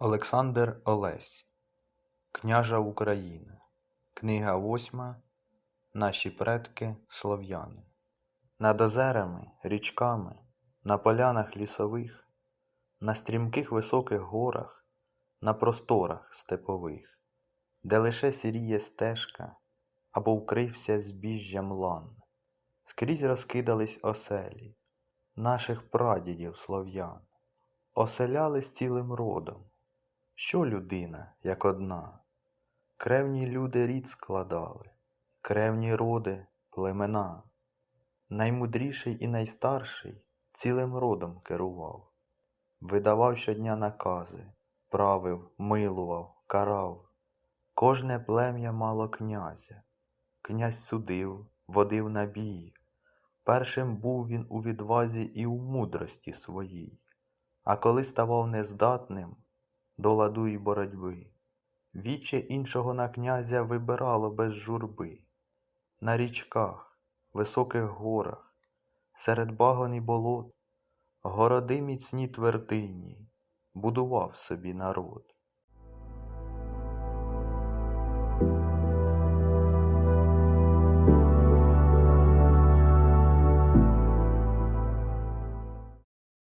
Олександр Олесь. Княжа Україна Книга восьма. Наші предки слов'яни. Над озерами, річками, на полянах лісових, на стрімких високих горах, на просторах степових, де лише сіріє стежка або вкрився збіжжям лан, скрізь розкидались оселі наших прадідів слов'ян, оселялись цілим родом. Що людина, як одна? Кревні люди рід складали, кревні роди племена. Наймудріший і найстарший цілим родом керував, видавав щодня накази, правив, милував, карав. Кожне плем'я мало князя, князь судив, водив на бій. Першим був він у відвазі і у мудрості своїй, а коли ставав нездатним до ладу й боротьби, віче іншого на князя вибирало без журби, на річках, високих горах, серед багон і болот, городи міцні твердині, будував собі народ.